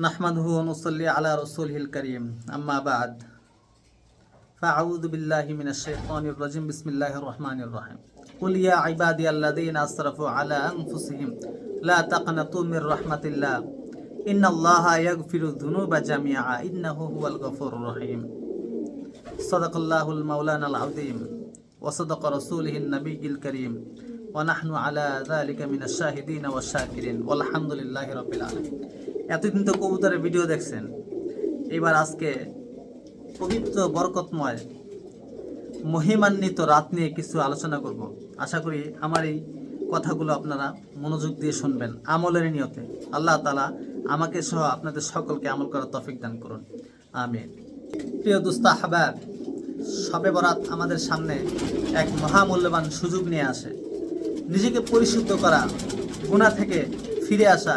نحمده ونصلي على رسوله الكريم. أما بعد فأعوذ بالله من الشيطان الرجيم. بسم الله الرحمن الرحيم. قل يا عبادي الذين أسرفوا على أنفسهم لا تقنطوا من رحمة الله. إن الله يغفر الذنوب جميعا. إنه هو الغفور الرحيم. صدق الله المولانا العظيم وصدق رسوله النبي الكريم. ونحن على ذلك من الشاهدين والشاكرين. والحمد لله رب العالمين. এতদিন তো কবুতরের ভিডিও দেখছেন। এবার আজকে পবিত্র, বরকতময়, মহিমান্বিত রাত নিয়ে কিছু আলোচনা করব। আশা করি আমার এই কথাগুলো আপনারা মনোযোগ দিয়ে শুনবেন আমলের নিয়তে। আল্লাহ তালা আমাকে সহ আপনাদের সকলকে আমল করার তফিক দান করুন। আমিন। প্রিয় দুস্তা হাবাব সবে বরাত আমাদের সামনে এক মহামূল্যবান সুযোগ নিয়ে আসে। নিজেকে পরিশুদ্ধ করা গুণা থেকে ফিরে আসা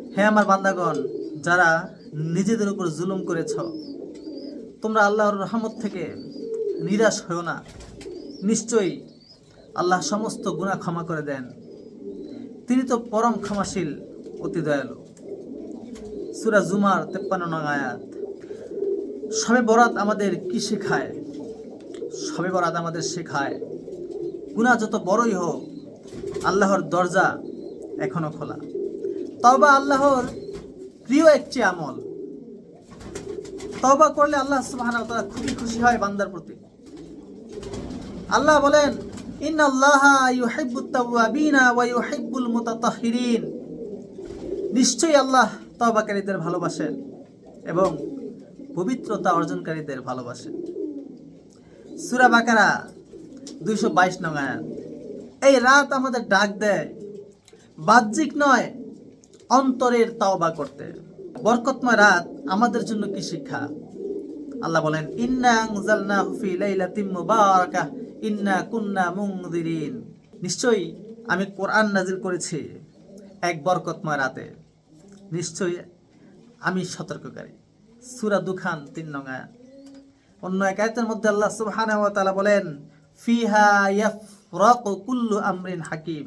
হে আমার বান্দাগণ, যারা নিজেদের উপর জুলুম করেছ, তোমরা আল্লাহর রহমত থেকে নিরাশ হও না। নিশ্চয়ই আল্লাহ সমস্ত গুনাহ ক্ষমা করে দেন। তিনি তো পরম ক্ষমাশীল, অতি দয়ালু। সুরা জুমার তেপ্পান্ন নং আয়াত। সবে বরাত আমাদের কি শেখায়? সবে বরাত আমাদের শেখায়, গুনাহ যত বড়ই হোক, আল্লাহর দরজা এখনও খোলা। তবা আল্লাহর প্রিয় একটি আমল। তবা করলে আল্লাহ তাআলা খুবই খুশি হয় বান্দার প্রতি। আল্লাহ বলেন নিশ্চয়ই আল্লাহ তওবাকারীদের ভালোবাসেন এবং পবিত্রতা অর্জনকারীদের ভালোবাসেন। সুরা বাকারা 222 নং আয়াত। এই রাত আমাদের ডাক দেয়। বাহ্যিক নয় অন্তরের তাওবা করতে। বরকতময় রাত আমাদের জন্য কি শিক্ষা? আল্লাহ বলেন, ইন্না আনজালনাহু ফি লাইলাতিন মুবারাকাহ, ইন্না কুন্না মুনদিরিন নিশ্চয়ই আমি কোরআন নাজিল করেছি এক বরকতময় রাতে। নিশ্চয়ই আমি সতর্ককারী। সুরা দুখান তিন নং আয়াত। অন্য এক আয়াতের মধ্যে আল্লাহ সুবহানাহু ওয়া তাআলা বলেন, ফিহা ইয়াফরাকু কুল্লু আমরিন হাকিম।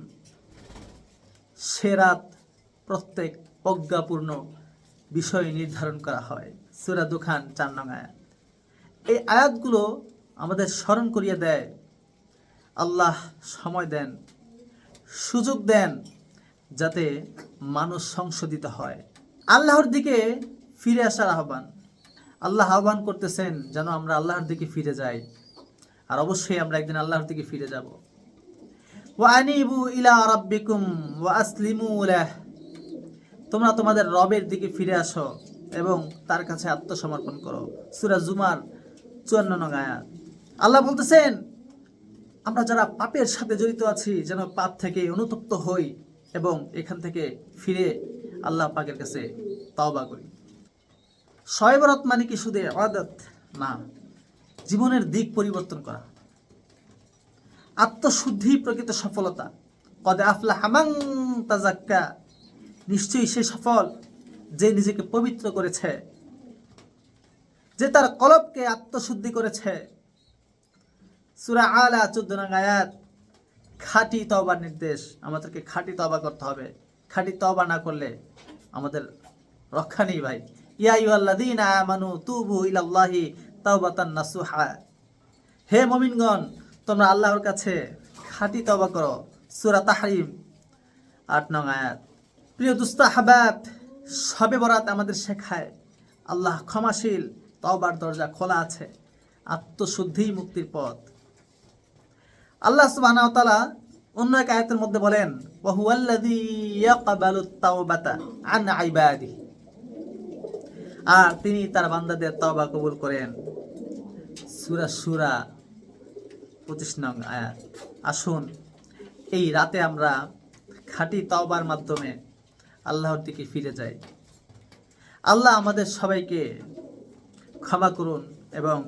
সে রাত প্রত্যেক প্রজ্ঞাপূর্ণ বিষয় নির্ধারণ করা হয়। সুরা দুখান চার নং আয়াত। এই আয়াতগুলো আমাদের স্মরণ করিয়ে দেয়। আল্লাহ সময় দেন, সুযোগ দেন যাতে মানুষ সংশোধিত হয়। আল্লাহর দিকে ফিরে আসার আহ্বান। আল্লাহ আহ্বান করতেছেন যেন আমরা আল্লাহর দিকে ফিরে যাই। আর অবশ্যই আমরা একদিন আল্লাহর দিকে ফিরে যাব। ওয়ানিবু ইলা রাব্বিকুম ওয়া আসলিমু লাহ। তোমরা তোমাদের রবের দিকে ফিরে আসো এবং তার কাছে আত্মসমর্পণ করো। সুরা জুমার 54 নং আয়াত। আল্লাহ বলতেছেন, আমরা যারা পাপের সাথে জড়িত আছি, যেন পাপ থেকে অনুতপ্ত হই এবং এখান থেকে ফিরে আল্লাহ পাকের কাছে তওবা করি। শয়বরত মানে কি শুধু আদত না, জীবনের দিক পরিবর্তন করা। আত্মশুদ্ধি প্রকৃত সফলতা। কদে আফলা হামাং তাজাক্কা নিশ্চয়ই সে সফল যে নিজেকে পবিত্র করেছে, যে তার কলবকে আত্মশুদ্ধি করেছে। সুরা আলা চোদ্দ আয়াত, খাঁটি তবার নির্দেশ। আমাদেরকে খাঁটি তবা করতে হবে। খাঁটি তবা না করলে আমাদের রক্ষা নেই ভাই। ইয়া ইউআল্লাযীনা আমানু তুবু ইলাল্লাহি তাওবাতান নাসুহা। হে মুমিনগণ, তোমরা আল্লাহর কাছে খাঁটি তবা করো। সূরা তাহরিম, আট নং আয়াত। প্রিয় দুস্তা হাবাব সবে বরাত আমাদের শেখায়। আল্লাহ ক্ষমাশীল, তওবার দরজা খোলা আছে, আত্মশুদ্ধিই মুক্তির পথ। আল্লাহ সুবহানাহু তাআলা অন্য এক আয়াতের মধ্যে বলেন ওয়া হুয়াল্লাযী ইয়াকবালুত তাওবাতা আন ইবাদিহি। আর তিনি তার বান্দাদের তওবা কবুল করেন। সূরা সূরা পঁচিশ নং আয়াত। আসুন, এই রাতে আমরা খাঁটি তওবার মাধ্যমে আল্লাহর দিকে ফিরে যায়। আল্লাহ আমাদের সবাইকে ক্ষমা করুন এবং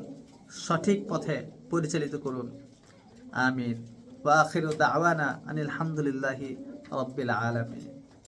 সঠিক পথে পরিচালিত করুন। আমির ওয়াখির দাওয়ানা আনিল হামদুলিল্লাহি রব্বিল আলামিন।